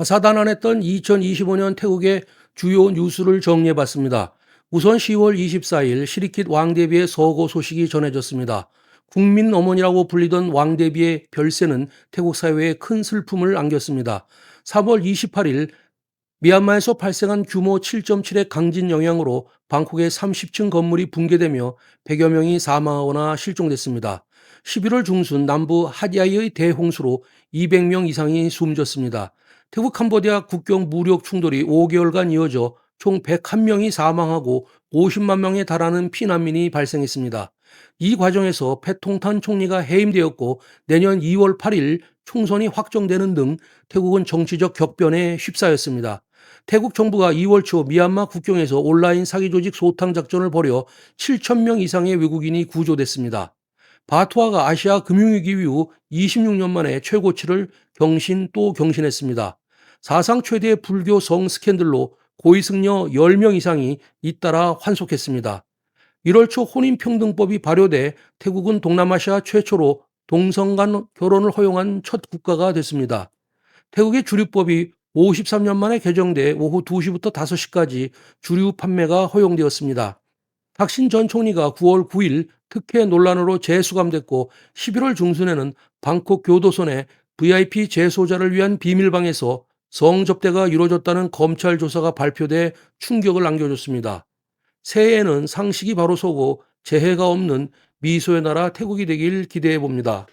아사다난했던 2025년 태국의 주요 뉴스를 정리해봤습니다. 우선 10월 24일 시리킷 왕대비의 서거 소식이 전해졌습니다. 국민 어머니라고 불리던 왕대비의 별세는 태국 사회에 큰 슬픔을 안겼습니다. 3월 28일 미얀마에서 발생한 규모 7.7의 강진 영향으로 방콕의 30층 건물이 붕괴되며 100여 명이 사망하거나 실종됐습니다. 11월 중순 남부 하디아이의 대홍수로 200명 이상이 숨졌습니다. 태국 캄보디아 국경 무력 충돌이 5개월간 이어져 총 101명이 사망하고 50만 명에 달하는 피난민이 발생했습니다. 이 과정에서 패통탄 총리가 해임되었고 내년 2월 8일 총선이 확정되는 등 태국은 정치적 격변에 휩싸였습니다. 태국 정부가 2월 초 미얀마 국경에서 온라인 사기 조직 소탕 작전을 벌여 7천 명 이상의 외국인이 구조됐습니다. 바투아가 아시아 금융위기 이후 26년 만에 최고치를 경신 또 경신했습니다. 사상 최대의 불교 성 스캔들로 고위승려 10명 이상이 잇따라 환속했습니다. 1월 초 혼인평등법이 발효돼 태국은 동남아시아 최초로 동성 간 결혼을 허용한 첫 국가가 됐습니다. 태국의 주류법이 53년 만에 개정돼 오후 2시부터 5시까지 주류 판매가 허용되었습니다. 탁신 전 총리가 9월 9일 특혜 논란으로 재수감됐고 11월 중순에는 방콕 교도소 내 VIP 재소자를 위한 비밀방에서 성접대가 이루어졌다는 검찰 조사가 발표돼 충격을 안겨줬습니다. 새해에는 상식이 바로 서고 재해가 없는 미소의 나라 태국이 되길 기대해 봅니다.